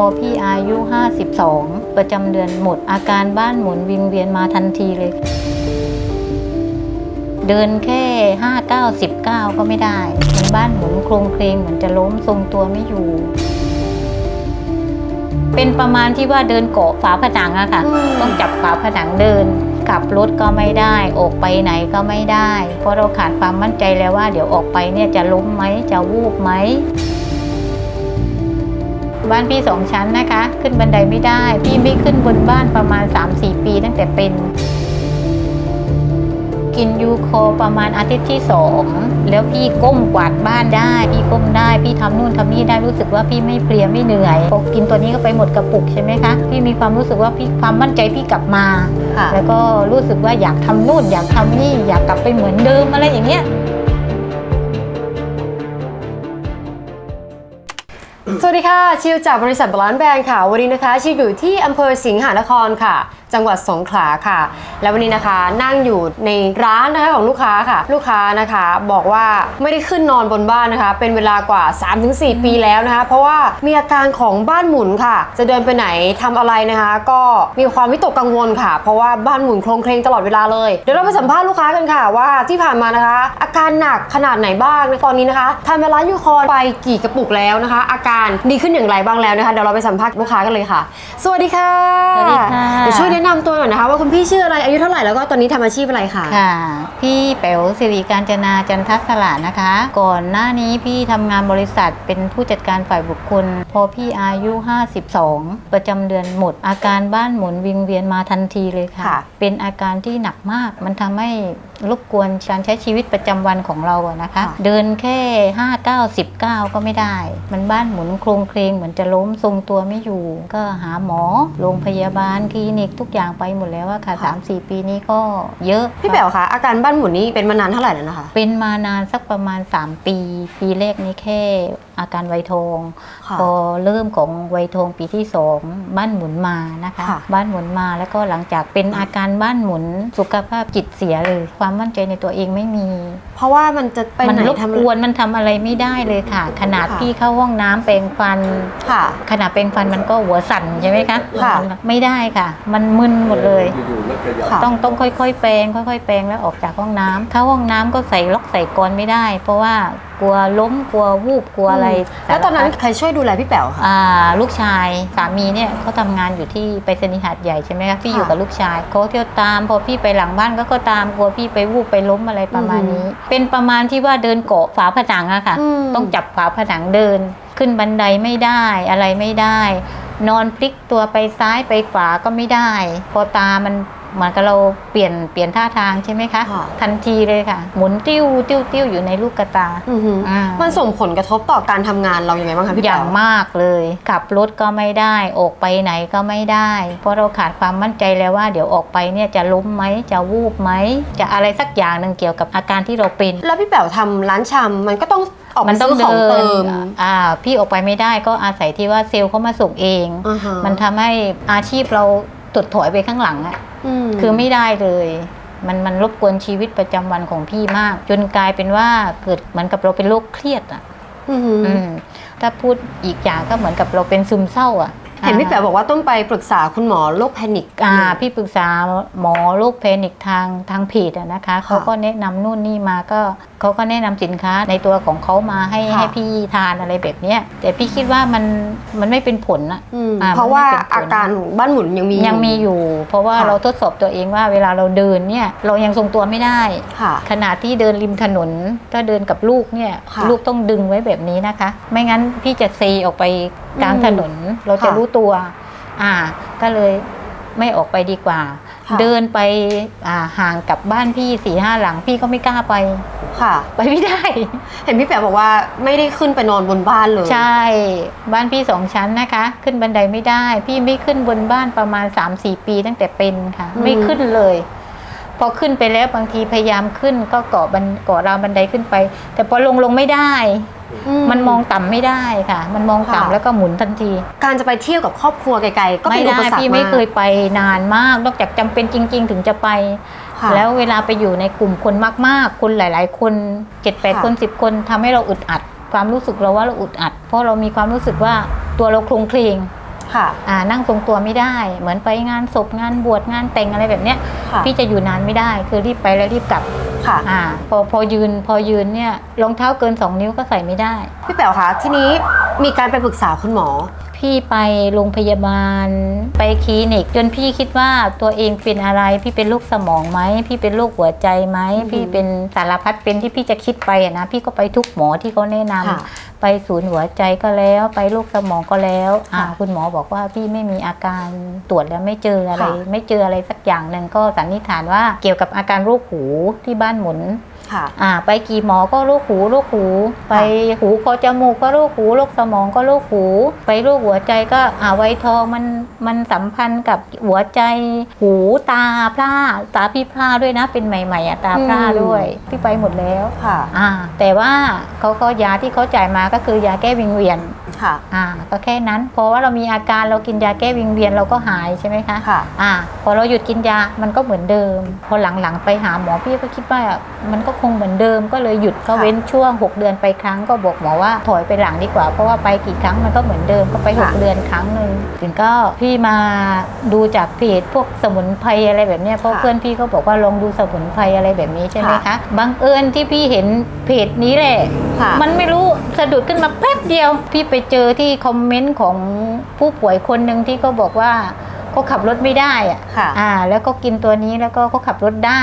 พอพี่อายุ 52 ประจำเดือนหมด อาการบ้านหมุนวิงเวียนมาทันทีเลย เดินแค่ 5 9 10 9ก็ไม่ได้เหมือนบ้านหมุนโครงเคลงเหมือนจะล้มทรงตัวไม่อยู่ เป็นประมาณที่ว่าเดินเกาะฝาผนังอะค่ะอืมต้องจับฝาผนังเดินกลับรถก็ไม่ได้ ออกไปไหนก็ไม่ได้ เพราะเราขาดความมั่นใจแล้วว่าเดี๋ยวออกไปเนี่ยจะล้มไหมจะวูบไหม บ้านพี่สองชั้นนะคะ ขึ้นบันไดไม่ได้ พี่ไม่ขึ้นบนบ้านประมาณ 3-4 ปีตั้งแต่เป็น กินยูโคประมาณอาทิตย์ที่สองแล้วพี่ก้มกวาดบ้านได้ พี่ก้มได้ พี่ทำนู่นทำนี่ได้รู้สึกว่าพี่ไม่เพลียไม่เหนื่อยพอกินตัวนี้ก็ไปหมดกระปุกใช่ไหมคะพี่มีความรู้สึกว่าพี่ความมั่นใจพี่กลับมาค่ะแล้วก็รู้สึกว่าอยากทำนู่นอยากทำนี่อยากกลับไปเหมือนเดิมอะไรอย่างเงี้ย ดีค่ะ ชิวจากบริษัทบลานซ์แบรนด์ค่ะ วันนี้นะคะ ชิวอยู่ที่อำเภอสิงหานครค่ะ จังหวัดสงขลาค่ะ และวันนี้นะคะนั่งอยู่ในร้านนะคะของลูกค้าค่ะ ลูกค้านะคะบอกว่าไม่ได้ขึ้นนอนบนบ้านนะคะ เป็นเวลากว่า 3-4 ปีแล้วนะคะ เพราะว่ามีอาการของบ้านหมุนค่ะ จะเดินไปไหนทำอะไรนะคะ ก็มีความวิตกกังวลค่ะ เพราะว่าบ้านหมุนโครงเคลงตลอดเวลาเลย เดี๋ยวเราไปสัมภาษณ์ลูกค้ากันค่ะว่าที่ผ่านมานะคะ อาการหนักขนาดไหนบ้างในตอนนี้นะคะทานเวลายูคอนไปกี่กระปุกแล้วนะคะ อาการดีขึ้นอย่างไรบ้างแล้วนะคะเดี๋ยวเราไปสัมภาษณ์ลูกค้ากันเลยค่ะ สวัสดีค่ะสวัสดีค่ะเดี๋ยวช่วยแนะนำตัวหน่อยนะคะ ว่าคุณพี่ชื่ออะไรอายุเท่าไหร่แล้วก็ตอนนี้ทำอาชีพอะไรค่ะค่ะ พี่แป๋วสิริการจนาจันทสละนะคะ ก่อนหน้านี้พี่ทำงานบริษัทเป็นผู้จัดการฝ่ายบุคคล พอพี่อายุ 52 ประจำเดือนหมด อาการบ้านหมุนวิงเวียนมาทันทีเลยค่ะ ค่ะ เป็นอาการที่หนักมาก มันทำให้รบกวนการใช้ชีวิตประจำวันของเราอะนะคะ เดินแค่5 9 10 9ก็ไม่ได้ มันบ้านหมุนโครงเคลงเหมือนจะล้มทรงตัวไม่อยู่ ก็หาหมอโรงพยาบาลคลินิกทุกอย่างไปหมดแล้วอะค่ะค่ะ3-4ปีนี้ก็เยอะ พี่แป๋วคะอาการบ้านหมุนนี่เป็นมานานเท่าไหร่แล้วนะคะ เป็นมานานสักประมาณ 3 ปี ปีแรกนี้แค่อาการไวทองค่ะพอเริ่มของไวทองปีที่2บ้านหมุนมานะคะค่ะบ้านหมุนมาแล้วก็หลังจากเป็นอาการบ้านหมุนสุขภาพจิตเสียเลยความมั่นใจในตัวเองไม่มี เพราะว่ามันจะไปมัไหนรบทำ กวนมันทำอะไรไม่ได้เลยค่ะ ขนาดค่ะ พี่เข้าห้องน้ำแปรงฟัน ค่ะขนาดแปรงฟันมันก็หัวสั่นใช่ไหมคะค่ะ ไม่ได้ค่ะ มันมึนหมดเลย อยู่ๆแล้วขยับ ค่ะ ต้องต้องค่อยๆแปรงค่อย ๆ แปรงแล้วออกจากห้องน้ำเข้าห้องน้ำก็ใส่ล็อกใส่กรอนไม่ได้ เพราะว่ากลัวล้มกลัววูบกลัวอะไรแล้วตอนนั้นสารพัดใครช่วยดูแลพี่แป๋วคะอ่าลูกชายสามีเนี่ยเขาทำงานอยู่ที่ไปรษณีย์หาดใหญ่ใช่ไหมคะพี่ค่ะอยู่กับลูกชายเขาเที่ยวตามพอพี่ไปหลังบ้านก็ก็ตามกลัวพี่ไปวูบไปล้มอะไรประมาณนี้ เป็นประมาณที่ว่าเดินเกาะฝาผนังอะค่ะอืมต้องจับฝาผนังเดิน ขึ้นบันไดไม่ได้อะไรไม่ได้ นอนพลิกตัวไปซ้ายไปขวาก็ไม่ได้ พอตามัน เหมือนกับเราเปลี่ยนเปลี่ยนท่าทางใช่ไหมคะ ค่ะ ทันทีเลยค่ะ หมุนติ้วติ้วติ้วอยู่ในลูกกระตาอือหืออ่า มันส่งผลกระทบต่อการทำงานเรายังไงบ้างคะพี่อแป๋ย่างว มากเลยขับรถก็ไม่ได้ ออกไปไหนก็ไม่ได้ เพราะเราขาดความมั่นใจแล้วว่าเดี๋ยวออกไปเนี่ยจะล้มไหมจะวูบไหมจะอะไรสักอย่างหนึ่งเกี่ยวกับอาการที่เราเป็นแล้วพี่แป๋วทำร้านชำมันก็ต้องออกมัมาต้อซื้งอของเดิเตินมอ่าพี่ออกไปไม่ได้ก็อาศัยที่ว่าเซลล์เขามาส่งเอง อ่าฮะมันทำให้อาชีพเราถดถอยไปข้างหลังอะม คือไม่ได้เลย มันมันรบกวนชีวิตประจำวันของพี่มาก จนกลายเป็นว่าเกิดเหมือนกับเราเป็นโรคเครียดอะอือหือออืมถ้าพูดอีกอย่างก็เหมือนกับเราเป็นซึมเศร้า อะเห็นพี่แป๋วบอกว่าต้องไปปรึกษาคุณหมอโรคแพนิคอ่าพี่ปรึกษาหมอโรคแพนิคทางทางเพจอะนะคะเขาก็แนะนำนู่นนี่มาก็เขาก็แนะนำสินค้าในตัวของเขามาให้ค่ะให้พี่ทานอะไรแบบเนี้ยแต่พี่คิดว่ามันมันไม่เป็นผลอะอืมอ่าเพราะว่ามันไม่เป็นผลอาการบ้านหมุนยังมียังมีอยู่ เพราะว่าค่ะเราทดสอบตัวเองว่าเวลาเราเดินเนี่ยเรายังทรงตัวไม่ได้ค่ะขณะที่เดินริมถนนถ้าเดินกับลูกเนี่ยค่ะลูกต้องดึงไว้แบบนี้นะคะ ไม่งั้นพี่จะเซออกไปกลางอืมถนน เราจะค่ะรู้ตัว อ่า ก็เลยไม่ออกไปดีกว่าค่ะ เดินไปอ่าห่างกับบ้านพี่สี่ห้าหลังพี่ก็ไม่กล้าไปค่ะ ไปไม่ได้ เห็นพี่แป๋วบอกว่าไม่ได้ขึ้นไปนอนบนบ้านเลย ใช่ บ้านพี่สองชั้นนะคะ ขึ้นบันไดไม่ได้ พี่ไม่ขึ้นบนบ้านประมาณ3-4ปีตั้งแต่เป็นค่ะอืมไม่ขึ้นเลย พอขึ้นไปแล้วบางทีพยายามขึ้นก็เกาะบันเกาะราวบันไดขึ้นไป แต่พอลงลงไม่ได้ มันมองต่ำไม่ได้ค่ะ มันมองค่ะต่ำแล้วก็หมุนทันที การจะไปเที่ยวกับครอบครัวไกลๆก็ไม่เป็นอุได้ปสรรคพี่ไม่มากเคยไปนานมาก นอกจากจำเป็นจริง ๆ ถึงจะไปค่ะแล้วเวลาไปอยู่ในกลุ่มคนมากๆ คนหลาย ๆ คนเจ็ดแปดค่ะคนสิบคนทำให้เราอึดอัด ความรู้สึกเราว่าเราอึดอัด เพราะเรามีความรู้สึกว่าตัวเราโครงเคลง ค่ะอ่านั่งทรงตัวไม่ได้ เหมือนไปงานศพงานบวชงานแต่งอะไรแบบเนี้ยค่ะพี่จะอยู่นานไม่ได้ คือรีบไปแล้วรีบกลับค่ะอ่าพอพอยืนพอยืนเนี่ยรองเท้าเกิน 2 นิ้วก็ใส่ไม่ได้ พี่แป๋วคะทีนี้มีการไปปรึกษาคุณหมอ พี่ไปโรงพยาบาล ไปคลินิก จนพี่คิดว่าตัวเองเป็นอะไร พี่เป็นโรคสมองไหมพี่เป็นโรคหัวใจไหมอืมพี่เป็นสารพัดเป็นที่พี่จะคิดไปอะนะพี่ก็ไปทุกหมอที่เขาแนะนำค่ะไปศูนย์หัวใจก็แล้วไปโรคสมองก็แล้วอ่าค่ะคุณหมอบอกว่าพี่ไม่มีอาการตรวจแล้วไม่เจออะไรค่ะไม่เจออะไรสักอย่างหนึ่งก็สันนิษฐานว่าเกี่ยวกับอาการโรคหูที่บ้านหมุน ค่ะ อ่า ไปกี่หมอก็โรคหูโรคหู ไปหูคอจมูกก็โรคหูโรคสมองก็โรคหู ไปโรคหัวใจก็อ่าไวทองมันมันสัมพันธ์กับหัวใจ หูตาพร่าตาพี่พร่าด้วยนะเป็นใหม่ๆอะตาพร่าอืมด้วยพี่ไปหมดแล้วค่ะ อ่า แต่ว่าเขาก็ยาที่เขาจ่ายมาก็คือยาแก้วิงเวียนค่ะ อ่าก็แค่นั้นเพราะว่าเรามีอาการเรากินยาแก้วิงเวียนเราก็หายใช่ไหมคะค่ะ อ่า พอเราหยุดกินยามันก็เหมือนเดิม พอหลังๆไปหาหมอพี่ก็คิดว่ามันก็คงเหมือนเดิมก็เลยหยุดก็ค่ะ เว้นช่วง 6 เดือนไปครั้งก็บอกหมอว่าถอยไปหลังดีกว่า เพราะว่าไปกี่ครั้งมันก็เหมือนเดิมก็ไปค่ะ6เดือนครั้งหนึ่งถึงก็พี่มาดูจากเพจพวกสมุนไพรอะไรแบบเนี้ยเพราะค่ะเพื่อนพี่เขาบอกว่าลองดูสมุนไพรอะไรแบบนี้ใช่ไหมค่ะคะบังเอิญที่พี่เห็นเพจนี้แหละค่ะ มันไม่รู้สะดุดขึ้นมาแป๊บเดียว พี่ไปเจอที่คอมเมนต์ของผู้ป่วยคนหนึ่งที่เขาบอกว่าเขาขับรถไม่ได้อะค่ะอ่า แล้วก็กินตัวนี้แล้วก็เขาขับรถได้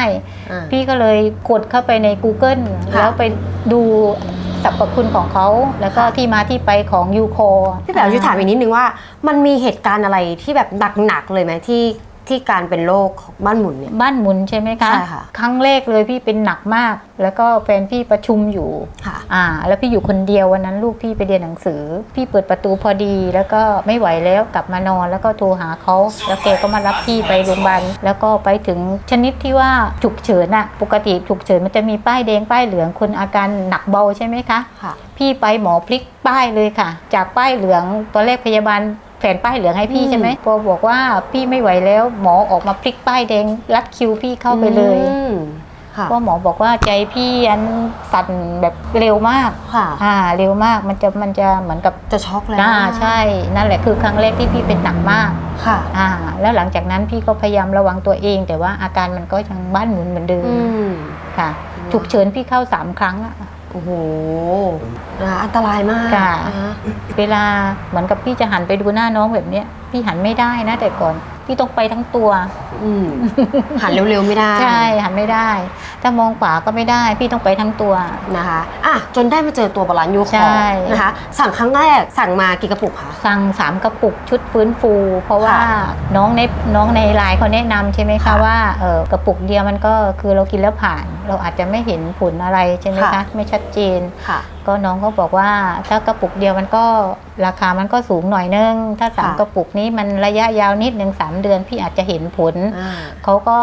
อ่าพี่ก็เลยกดเข้าไปใน Google ค่ะแล้วไปดูสรรพคุณของเขา แล้วก็ที่มาที่ไปของยูโคพี่แป๋วช่วยถามอีกนิดนึงว่า มันมีเหตุการณ์อะไรที่แบบหนักๆเลยไหมที่ ที่การเป็นโรคของบ้านหมุนเนี่ย บ้านหมุนใช่ไหมคะใช่ค่ะครั้งแรกเลยพี่เป็นหนักมาก แล้วก็แฟนพี่ประชุมอยู่ค่ะอ่า แล้วพี่อยู่คนเดียววันนั้นลูกพี่ไปเรียนหนังสือ พี่เปิดประตูพอดีแล้วก็ไม่ไหวแล้วกลับมานอนแล้วก็โทรหาเขาแล้วแกก็มารับพี่ไปโรงพยาบาลแล้วก็ไปถึงชนิดที่ว่าฉุกเฉินอะปกติฉุกเฉินมันจะมีป้ายแดงป้ายเหลืองคนอาการหนักเบาใช่ไหมคะค่ะ พี่ไปหมอพลิกป้ายเลยค่ะ จากป้ายเหลืองตอนแรกพยาบาล แผนป้ายเหลืองให้พี่อืมใช่ไหมพอบอกว่าพี่ไม่ไหวแล้วหมอออกมาพลิกป้ายแดงรัดคิวพี่เข้าไปเลยอืมค่ะเพราะหมอบอกว่าใจพี่อันสั่นแบบเร็วมากค่ะอ่าเร็วมากมันจะมันจะเหมือนกับจะช็อกแล้วอ่าใช่ นั่นแหละคือครั้งแรกที่พี่เป็นหนักมากค่ะอ่าแล้วหลังจากนั้นพี่ก็พยายามระวังตัวเอง แต่ว่าอาการมันก็ยังบ้านหมุนเหมือนเดิมอืมค่ะฉุกเฉินพี่เข้าสามครั้งอะ โอ้โหนะคะอันตรายมากค่ะ นะคะเวลาเหมือนกับพี่จะหันไปดูหน้าน้องแบบเนี้ยพี่หันไม่ได้นะแต่ก่อน พี่ต้องไปทั้งตัว อืมหันเร็วๆไม่ได้ ใช่หันไม่ได้ ถ้ามองขวาก็ไม่ได้ พี่ต้องไปทั้งตัว นะคะอะจนได้มาเจอตัวบาลานซ์ยูคใช่อร์นะคะ สั่งครั้งแรกสั่งมากี่กระปุกคะ สั่งสามกระปุกชุดฟื้นฟู เพราะว่าค่ะน้องในน้องในไลน์เขาแนะนำใช่ไหมคะค่ะว่าเออกระปุกเดียวมันก็คือเรากินแล้วผ่าน เราอาจจะไม่เห็นผลอะไรใช่ไหมค่ะ คะไม่ชัดเจน ค่ะ ก็น้องก็บอกว่าถ้ากระปุกเดียวมันก็ราคามันก็สูงหน่อยนึง ถ้าสามค่ะ กระปุกนี้มันระยะยาวนิดหนึ่งสามเดือนพี่อาจจะเห็นผล อ่า เขาก็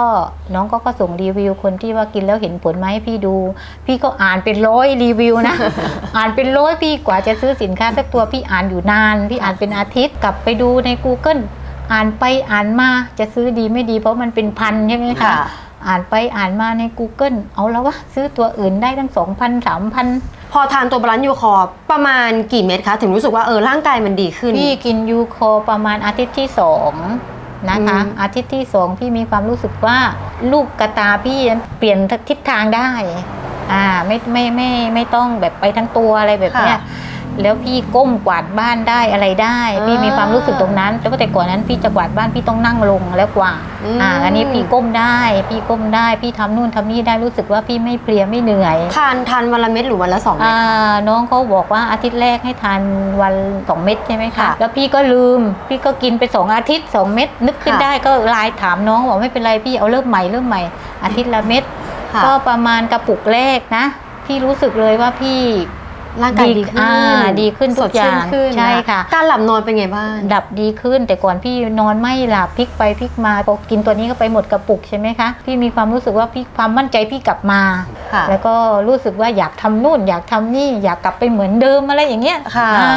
น้องก็ก็ส่งรีวิวคนที่ว่ากินแล้วเห็นผลไหมาให้พี่ดู พี่ก็อ่านเป็นร้อยรีวิวนะ อ่านเป็นร้อยพี่กว่าจะซื้อสินค้าสักตัวพี่อ่านอยู่นาน พี่อ่านเป็นอาทิตย์กลับไปดูใน Google อ่านไปอ่านมาจะซื้อดีไม่ดีเพราะมันเป็นพันใช่ไหมคะค่ะอ่านไปอ่านมาใน Google เอาแล้ววะซื้อตัวอื่นได้ตั้งสองพันสามพันพอทานตัวบาลานซ์ยูคอร์ประมาณกี่เม็ดคะ ถึงรู้สึกว่าเออร่างกายมันดีขึ้น พี่กินยูโคประมาณอาทิตย์ที่สอง นะคะอืมอาทิตย์ที่สองพี่มีความรู้สึกว่าลูกกระตาพี่เปลี่ยนทิศทางได้อ่าไม่ไม่ไม่ไม่ต้องแบบไปทั้งตัวอะไรแบบเนี้ยค่ะ แล้วพี่ก้มกวาดบ้านได้อะไรได้ พี่มีความรู้สึกตรงนั้นแต่ว่าแต่ก่อนนั้นพี่จะกวาดบ้านพี่ต้องนั่งลงแล้วกวาดอืมอ่าอันนี้พี่ก้มได้ พี่ก้มได้ พี่ทำนู่นทำนี่ได้รู้สึกว่าพี่ไม่เพลียไม่เหนื่อย ทานทานวันละเม็ดหรือวันละสองเม็ดอ่าน้องเขาบอกว่าอาทิตย์แรกให้ทานวันสองเม็ดใช่ไหมคะค่ะแล้วพี่ก็ลืม พี่ก็กินไปสองอาทิตย์สองเม็ดนึกขึ้นค่ะได้ก็ไลน์ถามน้องบอกไม่เป็นไรพี่เอาเริ่มใหม่เริ่มใหม่ อาทิตย์ละเม็ดค่ะก็ประมาณกระปุกแรกนะพี่รู้สึกเลยว่าพี่ ร่างกายดีขึ้นอ่าดีขึ้นทุกอย่างสดชื่นขึ้นใช่ค่ะ การหลับนอนเป็นไงบ้างดับดีขึ้น แต่ก่อนพี่นอนไม่หลับพลิกไปพลิกมาพอกินตัวนี้ก็ไปหมดกระปุกใช่ไหมคะพี่มีความรู้สึกว่าพี่ความมั่นใจพี่กลับมาค่ะแล้วก็รู้สึกว่าอยากทำนู่น อยากทำนี่อยากกลับไปเหมือนเดิมอะไรอย่างเงี้ยค่ะอ่า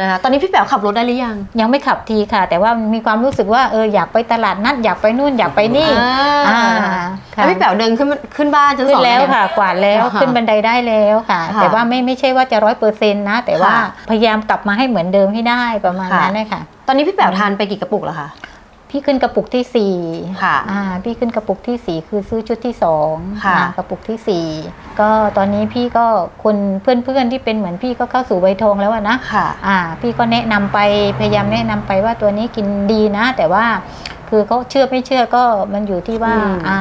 นะคะตอนนี้พี่แป๋วขับรถได้หรือยัง ยังไม่ขับทีค่ะ แต่ว่ามีความรู้สึกว่าเอออยากไปตลาดนัดอยากไปนู่นอยากไปนี่อ่าอ่าค่ะ แล้วพี่แป๋วเดินขึ้นขึ้นบ้านชั้นขึ้สนองแล้วยังค่ะ กวาดแล้วอ่าฮะขึ้นบันไดได้แล้วค่ะ ค่ะแต่ว่าไม่ไม่ใช่ว่าจะร้อยเปอร์เซ็นต์นะ แต่ว่าค่ะ พยายามกลับมาให้เหมือนเดิมให้ได้ประมาณค่ะนั้นนะคะตอนนี้พี่แป๋วทานไปกี่กระปุกแล้วคะ พี่ขึ้นกระปุกที่สี่ค่ะอ่าพี่ขึ้นกระปุกที่สี่คือซื้อชุดที่สองค่ะ อ่ากระปุกที่สี่ก็ตอนนี้พี่ก็คนเพื่อนๆที่เป็นเหมือนพี่ก็เข้าสู่วัยทองแล้วอะนะ ค่ะ อ่าพี่ก็แนะนำไปพยายามแนะนำไปว่าตัวนี้กินดีนะ แต่ว่า คือเขาเชื่อไม่เชื่อก็มันอยู่ที่ว่า อืมอ่า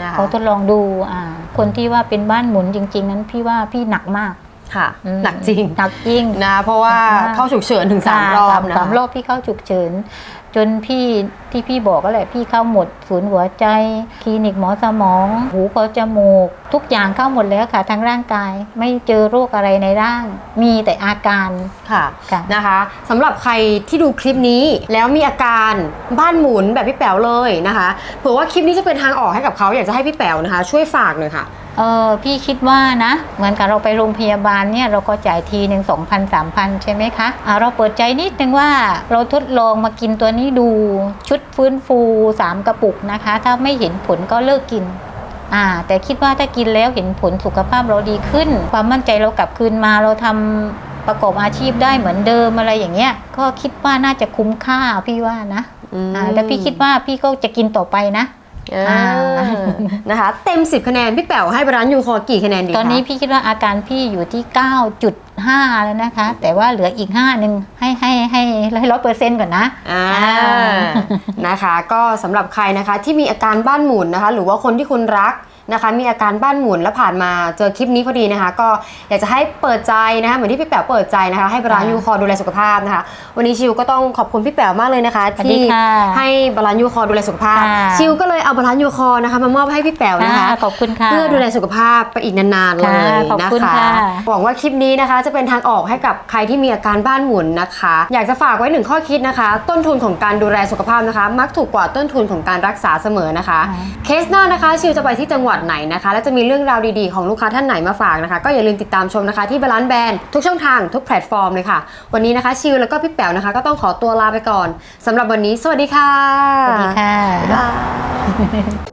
นะคะ เขาทดลองดูอ่า คนที่ว่าเป็นบ้านหมุนจริง ๆ นั้นพี่ว่าพี่หนักมาก ค่ะอืมหนักจริงหนักจริงนะเพราะว่าหนักมากเข้าฉุกเฉินถึงสามรอบสามนะสามรอบพี่เข้าฉุกเฉิน จนพี่ที่พี่บอกก็แหละพี่เข้าหมด ศูนย์หัวใจ คลินิกหมอสมอง หูคอจมูก ทุกอย่างเข้าหมดแล้วค่ะทั้งร่างกายไม่เจอโรคอะไรในร่าง มีแต่อาการค่ะค่ะนะคะสำหรับใครที่ดูคลิปนี้แล้วมีอาการบ้านหมุนแบบพี่แป๋วเลยนะคะเผื่อว่าคลิปนี้จะเป็นทางออกให้กับเขาอยากจะให้พี่แป๋วนะคะ ช่วยฝากหน่อยค่ะ เออพี่คิดว่านะ เหมือนกับเราไปโรงพยาบาลเนี่ยเราก็จ่ายทีหนึ่งสองพันสามพันใช่ไหมคะอ่าเราเปิดใจนิดนึงว่าเราทดลองมากินตัวนี้ดูชุดฟื้นฟูสามกระปุกนะคะ ถ้าไม่เห็นผลก็เลิกกินอ่าแต่คิดว่าถ้ากินแล้วเห็นผลสุขภาพเราดีขึ้น ความมั่นใจเรากลับคืนมาเราทำประกอบอาชีพได้เหมือนเดิมอะไรอย่างเงี้ย ก็คิดว่าน่าจะคุ้มค่าพี่ว่านะอืมอ่าแต่พี่คิดว่าพี่ก็จะกินต่อไปนะ อ่านะคะ เต็ม 10 คะแนน พี่แป๋วให้ร้านยูคอกี่คะแนนดีคะตอนนี้พี่คิดว่าอาการพี่อยู่ที่ 9.5 แล้วนะคะ แต่ว่าเหลืออีก 5 หนึ่งให้ให้ให้ให้ร้อยเปอร์เซ็นต์ก่อนนะอ่าอ่านะคะ ก็สำหรับใครนะคะที่มีอาการบ้านหมุนนะคะ หรือว่าคนที่คุณรัก นะคะ มีอาการบ้านหมุนแล้วผ่านมาเจอคลิปนี้พอดีนะคะ ก็อยากจะให้เปิดใจนะคะเหมือนที่พี่แป๋วเปิดใจนะคะ ให้ร้านยูคอดูแลสุขภาพนะคะ วันนี้ชิวก็ต้องขอบคุณพี่แป๋วมากเลยนะคะสวัสดีที่ค่ะให้บาลานซ์ยูคอดูแลสุขภาพค่ะชิวก็เลยเอาบาลานซ์ยูคอนะคะ มามอบให้พี่แป๋วนะคะค่ะขอบคุณค่ะเพื่อดูแลสุขภาพไปอีกนานๆเลยค่ะขอบนะคุณคะค่ะหวังว่าคลิปนี้นะคะ จะเป็นทางออกให้กับใครที่มีอาการบ้านหมุนนะคะ อยากจะฝากไว้หนึ่งข้อคิดนะคะ ต้นทุนของการดูแลสุขภาพนะคะ มักถูกกว่าต้นทุนของการรักษาเสมอนะคะ เคสหน้านะคะ ชิวจะไปที่จังหวัดไหนนะคะ และจะมีเรื่องราวดีๆของลูกค้าท่านไหนมาฝากนะคะ ก็อย่าลืมติดตามชมนะคะที่บาลานซ์แบรนด์ทุกช่องทางทุกแพลตฟอร์มเลยค่ะ วันนี้นะคะชิวแล้วก็พี่แป๋วนะคะ ก็ต้องขอตัวลาไปก่อนสำหรับวันนี้ สวัสดีค่ะสวัสดีค่ะบ๊ายบาย